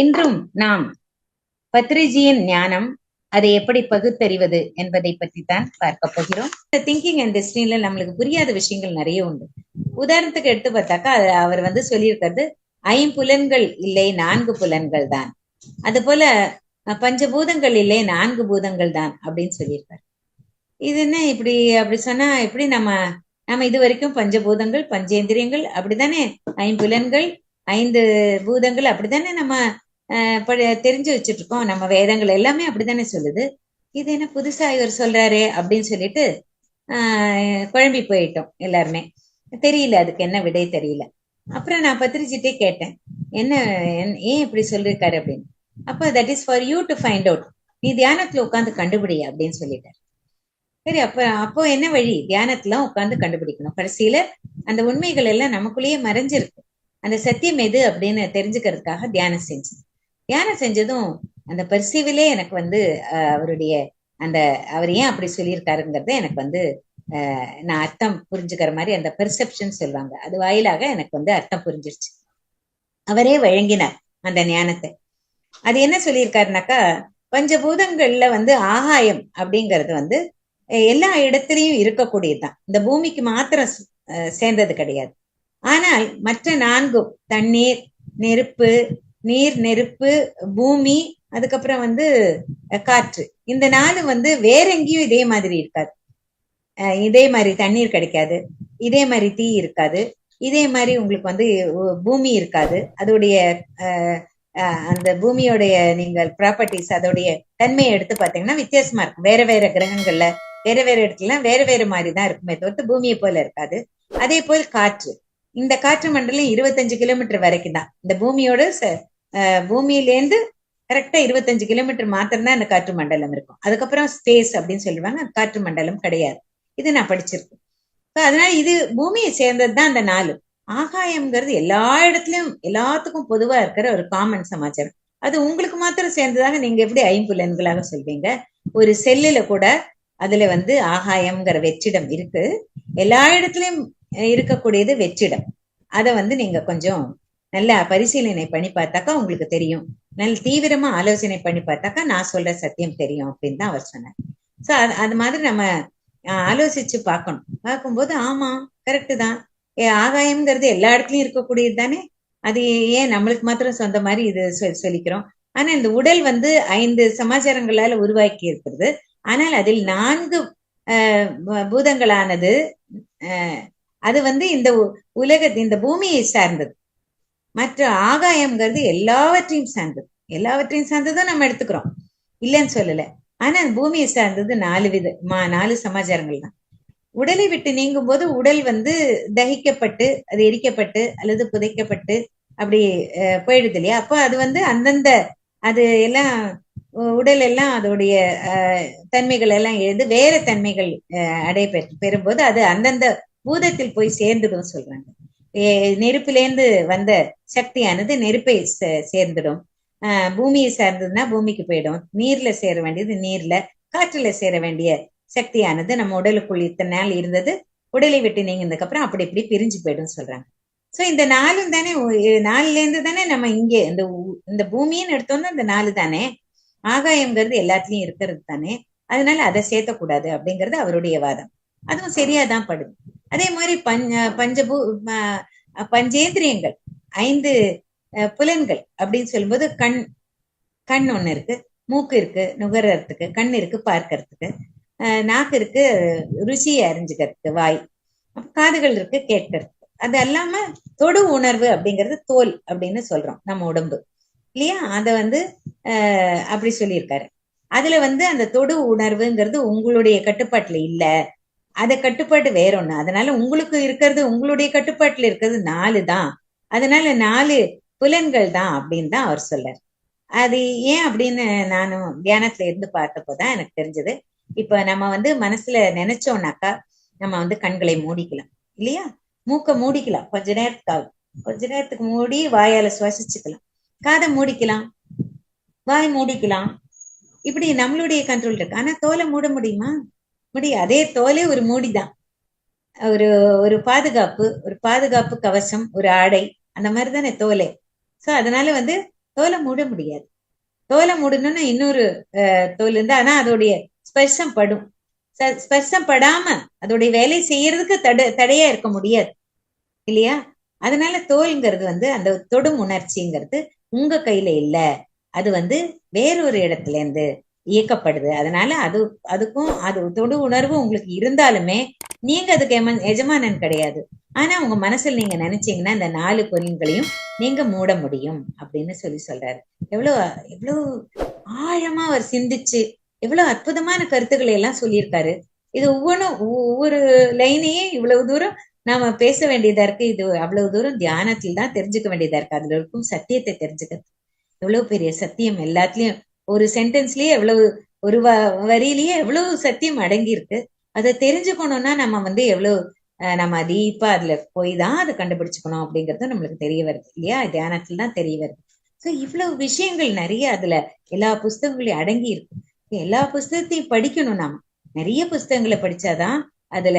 இன்றும் நாம் பத்ரிஜியின் ஞானம் அதை எப்படி பகுத்தறிவது என்பதை பற்றி தான் பார்க்க போகிறோம் திங்கிங் அண்ட் டெஸ்டினில நம்மளுக்கு புரியாத விஷயங்கள் நிறைய உண்டு. உதாரணத்துக்கு எடுத்து பார்த்தாக்கா அது அவர் வந்து சொல்லியிருக்கிறது ஐம்புலன்கள் இல்லை நான்கு புலன்கள் தான். அது போல பஞ்சபூதங்கள் இல்லை நான்கு பூதங்கள் தான் அப்படின்னு சொல்லியிருக்காரு. இது என்ன இப்படி அப்படி சொன்னா எப்படி நம்ம நம்ம இது வரைக்கும் பஞ்சபூதங்கள் பஞ்சேந்திரியங்கள் அப்படித்தானே? ஐம்புலன்கள் ஐந்து பூதங்கள் அப்படித்தானே நம்ம தெரிஞ்சு வச்சுட்டு இருக்கோம் நம்ம வேதங்கள் எல்லாமே அப்படித்தானே சொல்லுது. இது என்ன புதுசா இவர் சொல்றாரு அப்படின்னு சொல்லிட்டு ஆஹ் குழம்பி போயிட்டோம் எல்லாருமே. தெரியல அதுக்கு என்ன விடை தெரியல. அப்புறம் நான் பத்திரிச்சிட்டே கேட்டேன். என்ன ஏன் இப்படி சொல்லியிருக்காரு அப்படின்னு. அப்போ that is for you to find out நீ தியானத்துல உட்காந்து கண்டுபிடி அப்படின்னு சொல்லிட்டாரு. சரி அப்ப அப்போ என்ன வழி? தியானத்துல உட்கார்ந்து கண்டுபிடிக்கணும். கடைசியில அந்த உண்மைகள் எல்லாம் நமக்குள்ளேயே மறைஞ்சிருக்கு. அந்த சத்தியம் எது அப்படின்னு தெரிஞ்சுக்கிறதுக்காக தியானம் செஞ்சேன். தியானம் செஞ்சதும் அந்த பரிசீவிலே எனக்கு வந்து அவருடைய அந்த அவர் ஏன் அப்படி சொல்லியிருக்காருங்கிறத எனக்கு வந்து ஆஹ், நான் அர்த்தம் புரிஞ்சுக்கிற மாதிரி அந்த பெர்செப்ஷன் சொல்லுவாங்க. அது வாயிலாக எனக்கு வந்து அர்த்தம் புரிஞ்சிருச்சு. அவரே வழங்கினார் அந்த ஞானத்தை. அது என்ன சொல்லியிருக்காருனாக்கா பஞ்சபூதங்கள்ல வந்து ஆகாயம் அப்படிங்கிறது வந்து எல்லா இடத்துலயும் இருக்கக்கூடியதுதான். இந்த பூமிக்கு மாத்திரம் சேர்ந்தது கிடையாது. ஆனால் மற்ற நான்கும் தண்ணீர் நெருப்பு நீர் நெருப்பு பூமி அதுக்கப்புறம் வந்து காற்று. இந்த நாலு வந்து வேற எங்கேயும் இதே மாதிரி இருக்காது. இதே மாதிரி தண்ணீர் கிடைக்காது. இதே மாதிரி தீ இருக்காது. இதே மாதிரி உங்களுக்கு வந்து பூமி இருக்காது. அதோடைய அஹ், அந்த பூமியோடைய நீங்கள் ப்ராப்பர்ட்டிஸ் அதோடைய தன்மையை எடுத்து பார்த்தீங்கன்னா வித்தியாசமா இருக்கும். வேற வேற கிரகங்கள்ல வேற வேற இடத்துல வேற வேற மாதிரி தான் இருக்குமே தவிர்த்து பூமியை போல இருக்காது. அதே போல் காற்று. இந்த காற்று மண்டலம் இருபத்தஞ்சு கிலோமீட்டர் வரைக்கும் தான் இந்த பூமியோட பூமியிலேருந்து கரெக்டா இருபத்தஞ்சு கிலோமீட்டர் மாத்திரம் தான் இந்த காற்று மண்டலம் இருக்கும். அதுக்கப்புறம் ஸ்பேஸ் அப்படின்னு சொல்லுவாங்க. காற்று மண்டலம் கிடையாது. இது நான் படிச்சிருக்கேன். அதனால இது பூமியை சேர்ந்தது தான் அந்த நாலு. ஆகாயம்ங்கிறது எல்லா இடத்துலயும் எல்லாத்துக்கும் பொதுவா இருக்கிற ஒரு காமன் சமாச்சாரம். அது உங்களுக்கு மாத்திரம் சேர்ந்ததாக நீங்க எப்படி ஐம்புலன்களாக சொல்வீங்க? ஒரு செல்லுல கூட அதுல வந்து ஆகாயம்ங்கிற வெற்றிடம் இருக்கு. எல்லா இடத்துலயும் இருக்கக்கூடியது வெற்றிடம். அதை வந்து நீங்க கொஞ்சம் நல்லா பரிசீலனை பண்ணி பார்த்தாக்கா உங்களுக்கு தெரியும். நல்ல தீவிரமா ஆலோசனை பண்ணி பார்த்தாக்கா நான் சொல்ற சத்தியம் தெரியும் அப்படின்னு தான் அவர் சொன்னார். சோ அது அது மாதிரி நம்ம அஹ், ஆலோசிச்சு பார்க்கணும். பார்க்கும்போது ஆமா கரெக்ட் தான். ஏ, ஆகாயம்ங்கிறது எல்லா இடத்துலயும் இருக்கக்கூடியது தானே? அது ஏன் நம்மளுக்கு மாத்திரம் சொந்த மாதிரி இது சொல்லிக்கிறோம்? ஆனா இந்த உடல் வந்து ஐந்து சமாச்சாரங்களால உருவாக்கி இருக்கிறது. ஆனால் அதில் நான்கு அஹ், பூதங்களானது அஹ், அது வந்து இந்த உ- உலக இந்த பூமியை சார்ந்தது. மற்ற ஆகாயம்ங்கிறது எல்லாவற்றையும் சார்ந்தது. எல்லாவற்றையும் சார்ந்ததும் நம்ம எடுத்துக்கிறோம். இல்லைன்னு சொல்லல. ஆனா பூமியை சார்ந்தது நாலு வித மா- நாலு சமாச்சாரங்கள் தான். உடலை விட்டு நீங்கும் போது உடல் வந்து தகிக்கப்பட்டு அது எரிக்கப்பட்டு அல்லது புதைக்கப்பட்டு அப்படி அஹ், போயிடுது இல்லையா? அப்போ அது வந்து அந்தந்த அது எல்லாம் உடல் எல்லாம் அதோடைய அஹ், தன்மைகள் எல்லாம் எழுந்து வேற தன்மைகள் அஹ், அடைய பெறும்போது அது அந்தந்த பூதத்தில் போய் சேர்ந்துடும் சொல்றாங்க. நெருப்பிலேருந்து வந்த சக்தியானது நெருப்பை சே- சேர்ந்துடும். ஆஹ் பூமியை சார்ந்ததுன்னா பூமிக்கு போயிடும். நீர்ல சேர வேண்டியது நீர்ல காற்றுல சேர வேண்டிய சக்தியானது நம்ம உடலுக்குள் இத்தனை நாள் இருந்தது உடலை விட்டு நீங்கினதுக்கு அப்புறம் அப்படி இப்படி பிரிஞ்சு போயிடும் சொல்றாங்க. சோ இந்த நாலும் தானே நாலுல இருந்து தானே நம்ம இங்கே இந்த இந்த பூமின்னு எடுத்தோம்னா இந்த நாலு தானே ஆகாயம்ங்கிறது எல்லாத்துலயும் இருக்கிறது தானே அதனால அதை சேர்த்தக்கூடாது அப்படிங்கிறது அவருடைய வாதம். அதுவும் சரியாதான் படுது. அதே மாதிரி பஞ்ச பஞ்சபூ பஞ்சேந்திரியங்கள் ஐந்து அஹ், புலன்கள் அப்படின்னு சொல்லும்போது கண் கண் ஒண்ணு இருக்கு. மூக்கு இருக்கு நுகர்றதுக்கு கண் இருக்கு பார்க்கறதுக்கு. அஹ், நாக்கு இருக்கு ருசியை அறிஞ்சுக்கிறதுக்கு வாய். காதுகள் இருக்கு கேட்கறதுக்கு. அது அல்லாம தொடு உணர்வு அப்படிங்கிறது தோல் அப்படின்னு சொல்றோம் நம்ம உடம்பு. இல்லையா? அதை வந்து அப்படி சொல்லியிருக்காரு. அதுல வந்து அந்த தொடு உணர்வுங்கிறது உங்களுடைய கட்டுப்பாட்டுல இல்ல. அத கட்டுப்பாட்டு வேற ஒண்ணு அதனால உங்களுக்கு இருக்கிறது உங்களுடைய கட்டுப்பாட்டுல இருக்கிறது நாலு தான். அதனால நாலு புலன்கள் தான் அப்படின்னு தான் அவர் சொல்லார். அது ஏன் அப்படின்னு நானும் தியானத்துல இருந்து பார்த்தப்போதான் எனக்கு தெரிஞ்சது. இப்ப நம்ம வந்து மனசுல நினைச்சோம்னாக்கா நம்ம வந்து கண்களை மூடிக்கலாம். இல்லையா? மூக்க மூடிக்கலாம். கொஞ்ச நேரத்துக்காக கொஞ்ச நேரத்துக்கு மூடி வாயால சுவாசிச்சுக்கலாம். காதை மூடிக்கலாம். வாய் மூடிக்கலாம். இப்படி நம்மளுடைய கண்ட்ரோல் இருக்கு. ஆனா தோலை மூட முடியுமா? முடியும் அதே தோலே ஒரு மூடிதான். ஒரு ஒரு பாதுகாப்பு ஒரு பாதுகாப்பு கவசம் ஒரு ஆடை அந்த மாதிரி தானே தோலை. சோ அதனால வந்து தோலை மூட முடியாது. தோலை மூடணும்னா இன்னொரு தோல் இருந்தா ஆனா அதோடைய ஸ்பர்சம் படும். ஸ்பர்ஷம் ஸ்பர்சம் படாம அதோடைய வேலை செய்யறதுக்கு தட தடையா இருக்க முடியாது. இல்லையா? அதனால தோல்ங்கிறது வந்து அந்த தொடும் உணர்ச்சிங்கிறது உங்க கையில இல்ல. அது வந்து வேறொரு இடத்துல இருந்து இயக்கப்படுது. அதனால அது அதுக்கும் அது தொடு உணர்வு உங்களுக்கு இருந்தாலுமே நீங்க அதுக்கு எம- எஜமானன் கிடையாது. ஆனா உங்க மனசுல நீங்க நினைச்சீங்கன்னா இந்த நாலு பொறியங்களையும் நீங்க மூட முடியும் அப்படின்னு சொல்லி சொல்றாரு. எவ்வளவு எவ்வளவு ஆழமா அவர் சிந்திச்சு எவ்வளவு அற்புதமான கருத்துக்களை எல்லாம் சொல்லியிருக்காரு. இது ஒவ்வொன்றும் ஒவ்வொரு லைனையே இவ்வளவு தூரம் நாம பேச வேண்டியதா இருக்கு. இது அவ்வளவு தூரம் தியானத்தில் தான் தெரிஞ்சுக்க வேண்டியதா இருக்கு. அதுல இருக்கும் சத்தியத்தை தெரிஞ்சுக்கிறது எவ்வளவு பெரிய சத்தியம் எல்லாத்துலயும் ஒரு சென்டென்ஸ்லயே எவ்வளவு ஒரு வ- வரியிலயே எவ்வளவு சத்தியம் அடங்கி இருக்கு அதை தெரிஞ்சுக்கணும்னா நம்ம வந்து எவ்வளவு நம்ம டீப்பா அதுல போய் தான் அதை கண்டுபிடிச்சுக்கணும் அப்படிங்கறது நம்மளுக்கு தெரிய வருது இல்லையா? தியானத்துல தான் தெரிய வருது. ஸோ இவ்வளவு விஷயங்கள் நிறைய அதுல எல்லா புஸ்தகங்களையும் அடங்கி இருக்கு எல்லா புஸ்தகத்தையும் படிக்கணும் நாம. நிறைய புஸ்தகங்களை படிச்சாதான் அதுல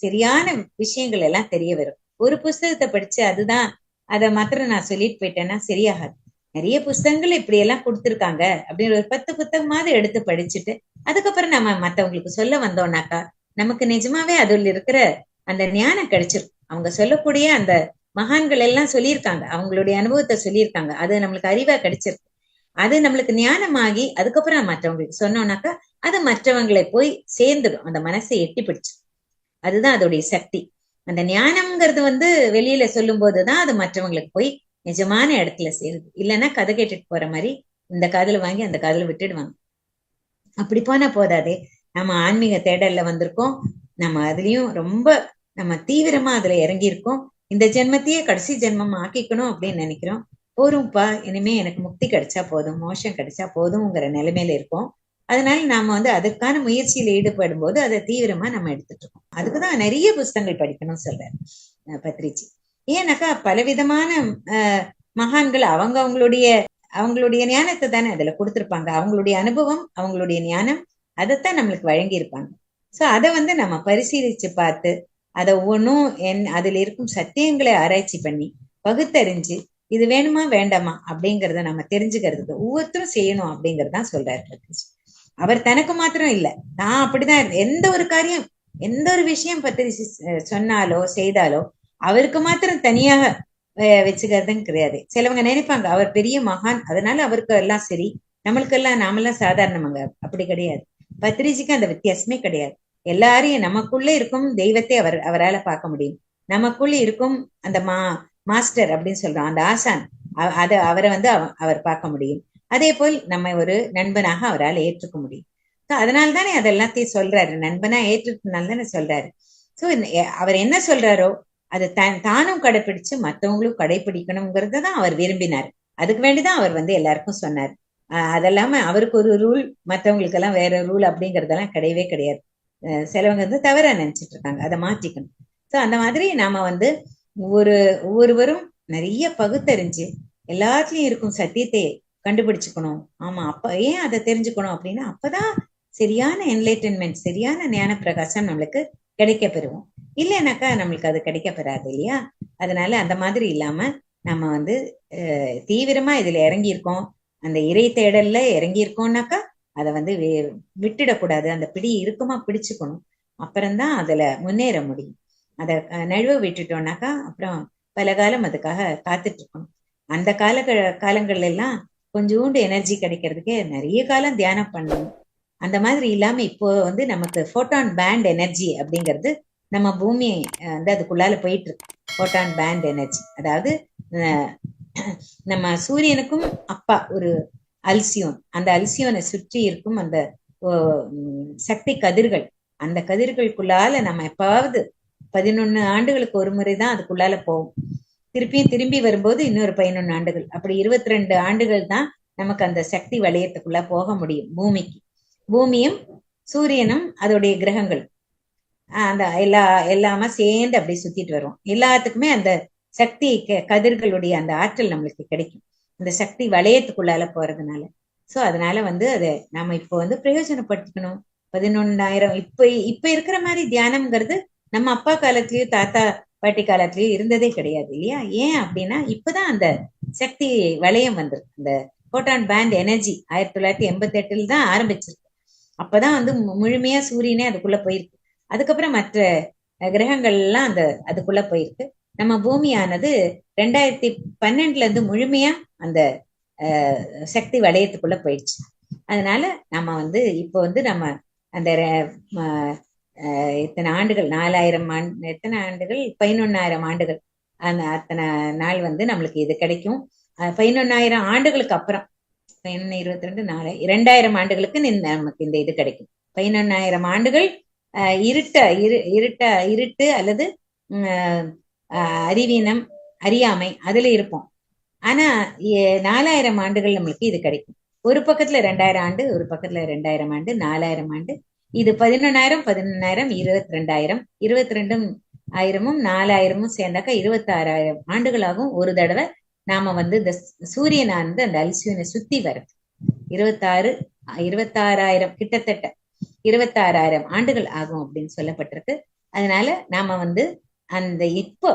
சரியான விஷயங்கள் எல்லாம் தெரிய வரும். ஒரு புஸ்தகத்தை படிச்சு அதுதான் அதை மாத்திரம் நான் சொல்லிட்டு போயிட்டேன்னா சரியாகாது. நிறைய புஸ்தகங்கள் இப்படி எல்லாம் கொடுத்திருக்காங்க அப்படின்னு ஒரு பத்து புத்தகமாவது எடுத்து படிச்சுட்டு அதுக்கப்புறம் நம்ம மத்தவங்களுக்கு சொல்ல வந்தோம்னாக்கா நமக்கு நிஜமாவே அதுல இருக்கிற அந்த ஞானம் கிடைச்சிருக்கும் அவங்க சொல்லக்கூடிய அந்த மகான்கள் எல்லாம் சொல்லியிருக்காங்க. அவங்களுடைய அனுபவத்தை சொல்லியிருக்காங்க. அது நம்மளுக்கு அறிவா கிடைச்சிருக்கு. அது நம்மளுக்கு ஞானமாகி அதுக்கப்புறம் மற்றவங்களுக்கு சொன்னோம்னாக்கா அது மற்றவங்களை போய் சேர்ந்துடும். அந்த மனசை எட்டி பிடிச்சு. அதுதான் அதோடைய சக்தி. அந்த ஞானம்ங்கிறது வந்து வெளியில சொல்லும் போதுதான் அது மற்றவங்களுக்கு போய் நிஜமான இடத்துல சேருது. இல்லைன்னா கதை கேட்டுட்டு போற மாதிரி இந்த காதல வாங்கி அந்த காதல விட்டுடுவாங்க. அப்படி போனா போதாதே. நம்ம ஆன்மீக தேடல்ல வந்திருக்கோம். நம்ம அதுலயும் ரொம்ப நம்ம தீவிரமா அதுல இறங்கி இருக்கோம் இந்த ஜென்மத்தையே கடைசி ஜென்மம் ஆக்கிக்கணும் அப்படின்னு நினைக்கிறோம். போரும்ப்பா இனிமே எனக்கு முக்தி கிடைச்சா போதும் மோஷம் கிடைச்சா போதும்ங்கிற நிலைமையில இருக்கோம். அதனால நாம வந்து அதுக்கான முயற்சியில ஈடுபடும் போது அதை தீவிரமா நம்ம எடுத்துட்டு இருக்கோம். அதுக்குதான் நிறைய புஸ்தகங்கள் படிக்கணும்னு சொல்றாரு பத்ரிஜி. ஏன்னாக்கா பலவிதமான அஹ், மகான்கள் அவங்க அவங்களுடைய அவங்களுடைய ஞானத்தை தானே அதுல கொடுத்திருப்பாங்க. அவங்களுடைய அனுபவம் அவங்களுடைய ஞானம் அதைத்தான் நம்மளுக்கு வழங்கி இருப்பாங்க சோ அதை வந்து நம்ம பரிசீலிச்சு பார்த்து அதை ஒவ்வொன்றும் என் அதுல இருக்கும் சத்தியங்களை ஆராய்ச்சி பண்ணி பகுத்தறிஞ்சு இது வேணுமா வேண்டாமா அப்படிங்கறத நம்ம தெரிஞ்சுக்கிறதுக்கு ஒவ்வொருத்தரும் செய்யணும் அப்படிங்கறதான் சொல்றாரு அவர் தனக்கு மாத்திரம் இல்ல. நான் அப்படிதான் எந்த ஒரு காரியம் எந்த ஒரு விஷயம் பத்தி சொன்னாலோ செய்தாலோ அவருக்கு மாத்திரம் தனியாக வச்சுக்கிறதுன்னு கிடையாது. சிலவங்க நினைப்பாங்க அவர் பெரிய மகான் அதனால அவருக்கு எல்லாம் சரி. நம்மளுக்கெல்லாம் நாமெல்லாம் சாதாரணமாங்க. அப்படி கிடையாது. பத்ரிஜிக்கு அந்த வித்தியாசமே கிடையாது. எல்லாரையும் நமக்குள்ள இருக்கும் தெய்வத்தை அவர் அவரால பார்க்க முடியும். நமக்குள்ள இருக்கும் அந்த மா மாஸ்டர் அப்படின்னு சொல்றோம் அந்த ஆசான். அதை அத அவரை வந்து அவ- அவர் பார்க்க முடியும். அதே போல் நம்ம ஒரு நண்பனாக அவரால் ஏற்றுக்க முடியும். ஸோ அதனால தானே அதெல்லாத்தையும் சொல்றாரு. நண்பனா ஏற்றுனால தானே சொல்றாரு. சோ அவர் என்ன சொல்றாரோ அதை தன் தானும் கடைபிடிச்சு மத்தவங்களும் கடைபிடிக்கணுங்கிறத தான் அவர் விரும்பினார். அதுக்கு வேண்டிதான் அவர் வந்து எல்லாருக்கும் சொன்னார். அதெல்லாம அவருக்கு ஒரு ரூல் மத்தவங்களுக்கு எல்லாம் வேற ரூல் அப்படிங்கறதெல்லாம் கிடையவே கிடையாது. சிலவங்க வந்து தவறா நினைச்சிட்டு இருக்காங்க. அதை மாற்றிக்கணும் சோ அந்த மாதிரி நாம வந்து ஒவ்வொரு ஒவ்வொருவரும் நிறைய பகுத்தறிஞ்சு எல்லாத்துலயும் இருக்கும் சத்தியத்தை கண்டுபிடிச்சுக்கணும். ஆமா அப்ப ஏன் அதை தெரிஞ்சுக்கணும் அப்படின்னா அப்பதான் சரியான என்லைட்டன்மெண்ட் சரியான ஞான பிரகாசம் நம்மளுக்கு கிடைக்க பெறுவோம் இல்லைனாக்கா நம்மளுக்கு அது கிடைக்க பெறாது இல்லையா? அதனால அந்த மாதிரி இல்லாம நம்ம வந்து தீவிரமா இதுல இறங்கியிருக்கோம். அந்த இறை தேடல்ல இறங்கியிருக்கோம்னாக்கா அதை வந்து விட்டுடக்கூடாது. அந்த பிடி இறுக்கமா பிடிச்சுக்கணும். அப்புறம்தான் அதுல முன்னேற முடியும். அதை நழுவ விட்டுட்டோம்னாக்கா அப்புறம் பல காலம் அதுக்காக காத்துட்டு இருக்கணும் அந்த கால காலங்கள்ல எல்லாம் கொஞ்சோண்டு எனர்ஜி கிடைக்கிறதுக்கே நிறைய காலம் தியானம் பண்ணணும். அந்த மாதிரி இல்லாம இப்போ வந்து நமக்கு போட்டான் பேண்ட் எனர்ஜி அப்படிங்கிறது நம்ம பூமி வந்து அதுக்குள்ளால போயிட்டு இருக்கு. போட்டான் பேண்ட் எனர்ஜி அதாவது அஹ், நம்ம சூரியனுக்கும் அப்பா ஒரு அல்சியோன். அந்த அல்சியோனை சுற்றி இருக்கும் அந்த ஓ, சக்தி கதிர்கள். அந்த கதிர்களுக்குள்ளால நம்ம எப்பாவது பதினொன்னு ஆண்டுகளுக்கு ஒரு முறை தான் அதுக்குள்ளால போவோம். திருப்பியும் திரும்பி வரும்போது இன்னொரு பதினொன்னு ஆண்டுகள். அப்படி இருபத்தி ரெண்டு ஆண்டுகள் தான் நமக்கு அந்த சக்தி வளையத்துக்குள்ள போக முடியும் பூமிக்கு. பூமியும் சூரியனும் அதோடைய கிரகங்கள் அந்த எல்லா எல்லாமே சேர்ந்து அப்படியே சுத்திட்டு வரும் எல்லாத்துக்குமே அந்த சக்தி க- கதிர்களுடைய அந்த ஆற்றல் நம்மளுக்கு கிடைக்கும். அந்த சக்தி வளையத்துக்குள்ளால போறதுனால. சோ அதனால வந்து அதை நாம இப்போ வந்து பிரயோஜனப்படுத்திக்கணும். பதினொன்னாயிரம் இப்ப இப்ப இருக்கிற மாதிரி தியானம்ங்கிறது நம்ம அப்பா காலத்திலயும் தாத்தா பாட்டி காலத்திலயும் இருந்ததே கிடையாது இல்லையா? ஏன் அப்படின்னா இப்பதான் அந்த சக்தி வளையம் வந்திருக்கு. அந்த போட்டான் பேண்ட் எனர்ஜி ஆயிரத்தி தொள்ளாயிரத்தி எண்பத்தி எட்டுல தான் ஆரம்பிச்சிருக்கு. அப்பதான் வந்து மு- முழுமையா சூரியனே அதுக்குள்ள போயிருக்கு. அதுக்கப்புறம் மற்ற கிரகங்கள் எல்லாம் அந்த அதுக்குள்ள போயிருக்கு. நம்ம பூமியானது ரெண்டாயிரத்தி பன்னெண்டுல இருந்து முழுமையா அந்த அஹ், சக்தி வளையத்துக்குள்ள போயிடுச்சு. அதனால நம்ம வந்து இப்போ வந்து நம்ம அந்த அஹ், இத்தனை ஆண்டுகள் நாலாயிரம் ஆண்டு எத்தனை ஆண்டுகள்? பதினொன்னாயிரம் ஆண்டுகள். அந்த அத்தனை நாள் வந்து நம்மளுக்கு இது கிடைக்கும். பதினொன்னாயிரம் ஆண்டுகளுக்கு அப்புறம் பதினொன்னு இருபத்தி ரெண்டு நாலு இரண்டாயிரம் ஆண்டுகளுக்கு நமக்கு இந்த இது கிடைக்கும். பதினொன்னாயிரம் ஆண்டுகள் இருட்ட இரு இருட்ட இருட்டு அல்லது உம், அறிவீனம் அறியாமை அதுல இருப்போம். ஆனா நாலாயிரம் ஆண்டுகள் நம்மளுக்கு இது கிடைக்கும். ஒரு பக்கத்துல ரெண்டாயிரம் ஆண்டு ஒரு பக்கத்துல ரெண்டாயிரம் ஆண்டு நாலாயிரம் ஆண்டு. இது பதினொன்னாயிரம் பதினொன்னாயிரம் இருபத்தி ரெண்டாயிரம் இருபத்தி ரெண்டும் ஆயிரமும் நாலாயிரமும் சேர்ந்தாக்கா இருபத்தாறாயிரம் ஆண்டுகளாகவும் ஒரு தடவை நாம வந்து இந்த சூரியனானது அந்த அல்சியூனை சுத்தி வருது. இருபத்தாறு இருபத்தாறாயிரம் கிட்டத்தட்ட. இருபத்தாறாயிரம் ஆண்டுகள் ஆகும் அப்படின்னு சொல்லப்பட்டிருக்கு. அதனால நாம வந்து அந்த இப்போ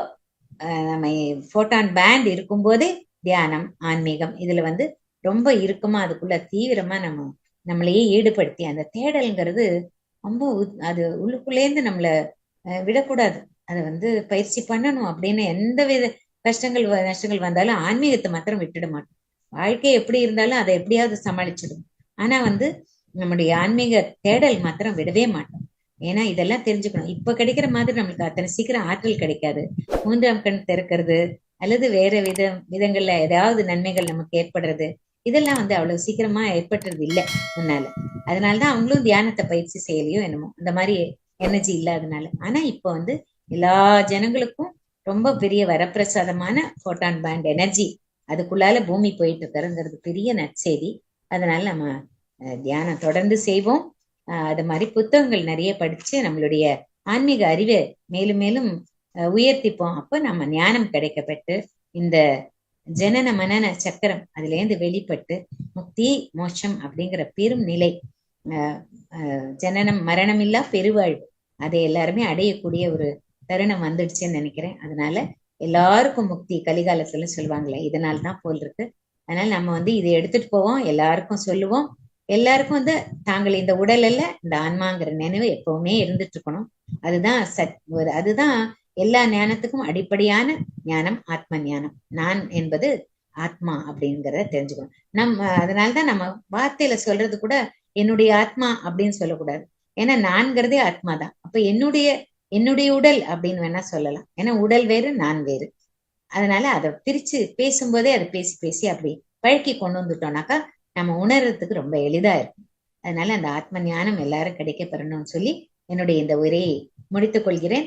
நம்ம போட்டான் பேண்ட் இருக்கும்போதே தியானம் ஆன்மீகம் இதுல வந்து ரொம்ப இறுக்கமா அதுக்குள்ள தீவிரமா நம்ம நம்மளையே ஈடுபடுத்தி அந்த தேடல்ங்கிறது ரொம்ப அது உள்ளுக்குள்ளேந்து நம்மள அஹ், விடக்கூடாது. அதை வந்து பயிற்சி பண்ணணும் அப்படின்னு எந்த வித கஷ்டங்கள் வ- நஷ்டங்கள் வந்தாலும் ஆன்மீகத்தை மாத்திரம் விட்டுட மாட்டோம். வாழ்க்கை எப்படி இருந்தாலும் அதை எப்படியாவது சமாளிச்சிடும் ஆனா வந்து நம்முடைய ஆன்மீக தேடல் மாத்திரம் விடவே மாட்டோம். ஏன்னா இதெல்லாம் தெரிஞ்சுக்கணும். இப்ப கிடைக்கிற மாதிரி நம்மளுக்கு அத்தனை சீக்கிரம் ஆற்றல் கிடைக்காது. மூன்றாம் கண் திறக்கிறது அல்லது வேற வித விதங்கள்ல ஏதாவது நன்மைகள் நமக்கு ஏற்படுறது இதெல்லாம் வந்து அவ்வளவு சீக்கிரமா ஏற்பட்டுறது இல்ல முன்னால. அதனாலதான் அவங்களும் தியானத்தை பயிற்சி செய்யலையோ என்னமோ. அந்த மாதிரி எனர்ஜி இல்லாதனால. ஆனா இப்ப வந்து எல்லா ஜனங்களுக்கும் ரொம்ப பெரிய வரப்பிரசாதமான போட்டான் பேண்ட் எனர்ஜி அதுக்குள்ளால பூமி போயிட்டு இருக்கிறங்கிறது பெரிய நற்செய்தி. அதனால நம்ம தியானம் தொடர்ந்து செய்வோம். அஹ், அது மாதிரி புத்தகங்கள் நிறைய படிச்சு நம்மளுடைய ஆன்மீக அறிவை மேலும் மேலும் அஹ், உயர்த்திப்போம். அப்ப நம்ம ஞானம் கிடைக்கப்பட்டு இந்த ஜனன மனன சக்கரம் அதுல இருந்து வெளிப்பட்டு முக்தி மோட்சம் அப்படிங்கிற பெரும் நிலை. அஹ், அஹ், ஜனனம் மரணமில்லா பெருவாழ்வு. அதை எல்லாருமே அடையக்கூடிய ஒரு தருணம் வந்துடுச்சுன்னு நினைக்கிறேன். அதனால எல்லாருக்கும் முக்தி கலிகாலத்துல சொல்லுவாங்களே இதனால தான் போல் இருக்கு. அதனால நம்ம வந்து இதை எடுத்துட்டு போவோம் எல்லாருக்கும் சொல்லுவோம். எல்லாருக்கும் வந்து தாங்கள் இந்த உடல் அல்ல இந்த ஆன்மாங்கிற நினைவு எப்பவுமே இருந்துட்டு இருக்கணும் அதுதான் சத் ஒரு அதுதான் எல்லா ஞானத்துக்கும் அடிப்படையான ஞானம் ஆத்ம ஞானம். நான் என்பது ஆத்மா அப்படிங்கிறத தெரிஞ்சுக்கணும். நம்ம அதனாலதான் நம்ம வார்த்தையில சொல்றது கூட என்னுடைய ஆத்மா அப்படின்னு சொல்லக்கூடாது. ஏன்னா நான்கிறதே ஆத்மா தான் அப்ப என்னுடைய என்னுடைய உடல் அப்படின்னு வேணா சொல்லலாம். ஏன்னா உடல் வேறு நான் வேறு. அதனால அதை பிரிச்சு பேசும்போதே அதை பேசி பேசி அப்படி பழக்கி கொண்டு வந்துட்டோம்னாக்கா நம்ம உணர்றதுக்கு ரொம்ப எளிதா இருக்கும். அதனால அந்த ஆத்ம ஞானம் எல்லாரும் கிடைக்க பெறணும்னு சொல்லி என்னுடைய இந்த உரையை முடித்துக் கொள்கிறேன்.